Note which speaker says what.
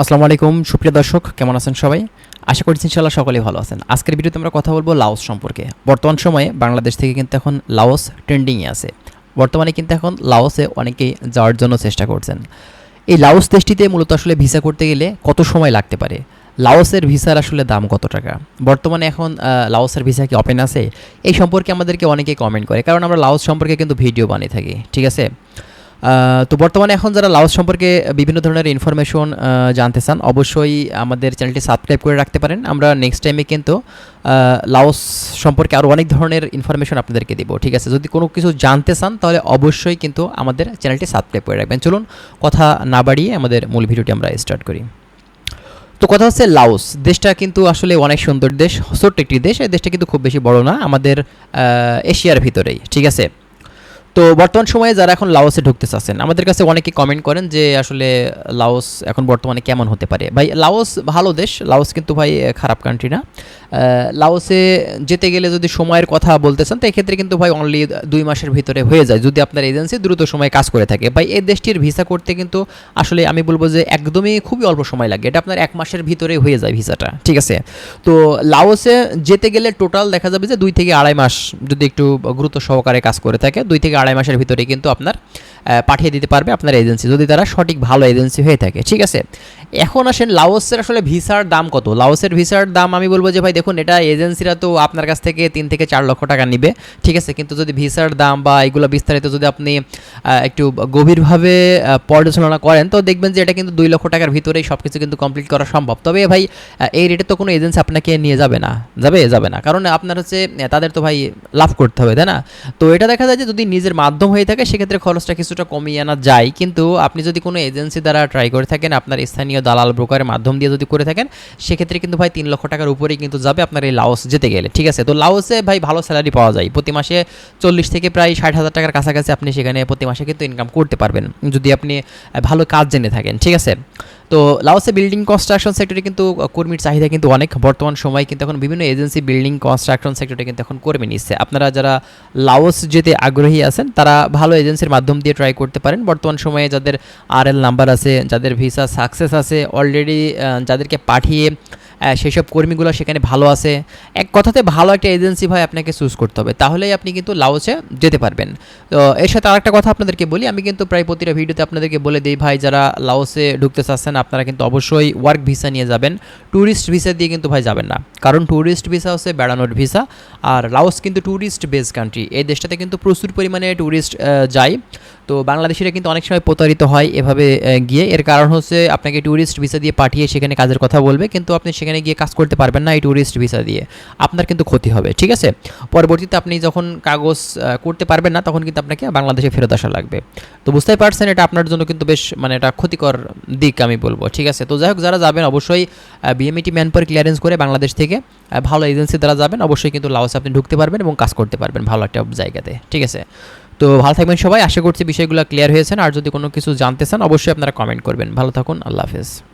Speaker 1: আসসালামু আলাইকুম, সুপ্রিয় দর্শক, কেমন আছেন সবাই? আশা করছি ইনশাল্লাহ সকলেই ভালো আছেন। আজকের ভিডিওতে আমরা কথা বলব লাওস সম্পর্কে। বর্তমান সময়ে বাংলাদেশ থেকে কিন্তু এখন লাওস ট্রেন্ডিংয়ে আছে। বর্তমানে কিন্তু এখন লাওসে অনেকেই যাওয়ার জন্য চেষ্টা করছেন। এই লাওস দেশটিতে মূলত আসলে ভিসা করতে গেলে কত সময় লাগতে পারে? লাওসের ভিসার আসলে দাম কত টাকা? বর্তমানে এখন লাওসের ভিসা কি ওপেন আছে? এই সম্পর্কে আমাদেরকে অনেকে কমেন্ট করে, কারণ আমরা লাওস সম্পর্কে কিন্তু ভিডিও বানিয়ে থাকি, ঠিক আছে? তো বর্তমানে এখন যারা লাওস সম্পর্কে বিভিন্ন ধরনের ইনফরমেশন জানতে চান, অবশ্যই আমাদের চ্যানেলটি সাবস্ক্রাইব করে রাখতে পারেন। আমরা নেক্সট টাইমে কিন্তু লাওস সম্পর্কে আরও অনেক ধরনের ইনফরমেশন আপনাদেরকে দেবো, ঠিক আছে? যদি কোনো কিছু জানতে চান, তাহলে অবশ্যই কিন্তু আমাদের চ্যানেলটি সাবস্ক্রাইব করে রাখবেন। চলুন, কথা না বাড়িয়ে আমাদের মূল ভিডিওটি আমরা স্টার্ট করি। তো কথা হচ্ছে লাওস। দেশটা কিন্তু আসলে অনেক সুন্দর দেশ, ছোট্ট একটি দেশ। এই দেশটা কিন্তু খুব বেশি বড় না, আমাদের এশিয়ার ভিতরেই, ঠিক আছে? তো বর্তমান সময়ে যারা এখন লাওসে ঢুকতে চাচ্ছেন, আমাদের কাছে অনেকে কমেন্ট করেন যে আসলে লাওস এখন বর্তমানে কেমন হতে পারে। ভাই, লাওস ভালো দেশ, লাওস কিন্তু ভাই খারাপ কান্ট্রি না। লাওসে যেতে গেলে যদি সময়ের কথা বলতে চান, তো এক্ষেত্রে কিন্তু ভাই অনলি দুই মাসের ভিতরে হয়ে যায়। যদি আপনার এজেন্সি দ্রুত সময়ে কাজ করে থাকে। ভাই, এই দেশটির ভিসা করতে কিন্তু আসলে আমি বলব যে একদমই খুবই অল্প সময় লাগে। এটা আপনার এক মাসের ভিতরে হয়ে যায় ভিসাটা ঠিক আছে? তো লাওসে যেতে গেলে টোটাল দেখা যাবে যে দুই থেকে আড়াই মাস যদি একটু গুরুত্ব সহকারে কাজ করে থাকে, দুই থেকে আড়াই মাসের ভিতরে কিন্তু আপনার পাঠিয়ে দিতে পারবে আপনার এজেন্সি যদি তারা সঠিক ভালো এজেন্সি হয়ে থাকে, ঠিক আছে? এখন আসেন, লাওসের আসলে ভিসার দাম কত? লাওসের ভিসার দাম আমি বলব যে, ভাই দেখুন, এটা এজেন্সিরা তো আপনার কাছ থেকে তিন থেকে চার লক্ষ টাকা নিবে, ঠিক আছে? কিন্তু যদি ভিসার দাম বা এগুলো বিস্তারিত যদি আপনি একটু গভীরভাবে পর্যালোচনা করেন, তো দেখবেন যে, এটা কিন্তু দুই লক্ষ টাকার ভিতরেই সব কিছু কিন্তু কমপ্লিট করা সম্ভব। তবে ভাই এই রেটে তো কোনো এজেন্সি আপনাকে নিয়ে যাবে না, যাবে যাবে না। কারণ আপনার হচ্ছে তাদের তো ভাই লাভ করতে হবে, তাই না? তো এটা দেখা যায় যে, যদি নিজের মাধ্যম হয়ে থাকে, সেক্ষেত্রে খরচটা কিছুটা কমিয়ে আনা যায়। কিন্তু আপনি যদি কোনো এজেন্সি দ্বারা ট্রাই করে থাকেন, আপনার স্থানীয় দালাল ব্রোকারের মাধ্যম দিয়ে যদি করে থাকেন, সেক্ষেত্রে কিন্তু ভাই তিন লক্ষ টাকার উপরেই কিন্তু যাবে আপনার এই লাওস যেতে গেলে, ঠিক আছে? তো লাওসে ভাই ভালো স্যালারি পাওয়া যায়। প্রতি মাসে চল্লিশ থেকে প্রায় ষাট হাজার টাকার কাছাকাছি আপনি সেখানে প্রতি মাসে কিন্তু ইনকাম করতে পারবেন। যদি আপনি ভালো কাজ জেনে থাকেন, ঠিক আছে? তো লাওসে বিল্ডিং কনস্ট্রাকশন সেক্টরে কিন্তু কর্মীর চাহিদা কিন্তু অনেক। বর্তমান সময় কিন্তু এখন বিভিন্ন এজেন্সি বিল্ডিং কনস্ট্রাকশন সেক্টরে কিন্তু এখন কর্মী নিচ্ছে। আপনারা যারা লাওস যেতে আগ্রহী আছেন, তারা ভালো এজেন্সির মাধ্যম দিয়ে ট্রাই করতে পারেন। বর্তমান সময়ে যাদের আর এল নাম্বার আছে, যাদের ভিসা সাকসেস আছে অলরেডি যাদেরকে পাঠিয়ে আহ, সেসব কর্মীগুলো সেখানে ভালো আছে। এক কথাতে ভালো একটা এজেন্সি ভাই আপনাকে চুজ করতে হবে। তাহলেই আপনি কিন্তু লাওসে যেতে পারবেন। তো এর সাথে আরেকটা কথা আপনাদেরকে বলি আমি কিন্তু প্রায় প্রতিটা ভিডিওতে আপনাদেরকে বলে দিই ভাই যারা লাওসে ঢুকতে চাচ্ছেন আপনারা কিন্তু অবশ্যই ওয়ার্ক ভিসা নিয়ে যাবেন। ট্যুরিস্ট ভিসা দিয়ে কিন্তু ভাই যাবেন না। কারণ ট্যুরিস্ট ভিসা হচ্ছে বেড়ানোর ভিসা আর লাওস কিন্তু ট্যুরিস্ট বেস কান্ট্রি এই দেশটাতে কিন্তু প্রচুর পরিমাণে ট্যুরিস্ট যায়। তো বাংলাদেশিরা কিন্তু অনেক সময় প্রতারিত হয় এভাবে গিয়ে। এর কারণ হচ্ছে আপনাকে ট্যুরিস্ট ভিসা দিয়ে পাঠিয়ে সেখানে কাজের কথা বলবে কিন্তু আপনি সেখানে গিয়ে কাজ করতে পারবেন না এই ট্যুরিস্ট ভিসা দিয়ে। আপনার কিন্তু ক্ষতি হবে, ঠিক আছে? পরবর্তীতে আপনি যখন কাগজ করতে পারবেন না, তখন কিন্তু আপনাকে বাংলাদেশে ফেরত আসা লাগবে। তো বুঝতেই পারছেন, এটা আপনার জন্য কিন্তু বেশ মানে এটা ক্ষতিকর দিক আমি বলব, ঠিক আছে? তো যাই হোক যারা যাবেন অবশ্যই বিএমইটি ম্যান পাওয়ার ক্লিয়ারেন্স করে বাংলাদেশ থেকে ভালো এজেন্সি দ্বারা যাবেন, অবশ্যই কিন্তু লাওসে আপনি ঢুকতে পারবেন এবং কাজ করতে পারবেন ভালো একটা জায়গাতে, ঠিক আছে? তো ভালো থাকবেন সবাই, আশা করছি বিষয়গুলো ক্লিয়ার হয়েছেন আর যদি কোনো কিছু জানতে চান, অবশ্যই আপনারা কমেন্ট করবেন। ভালো থাকুন, আল্লাহ হাফেজ।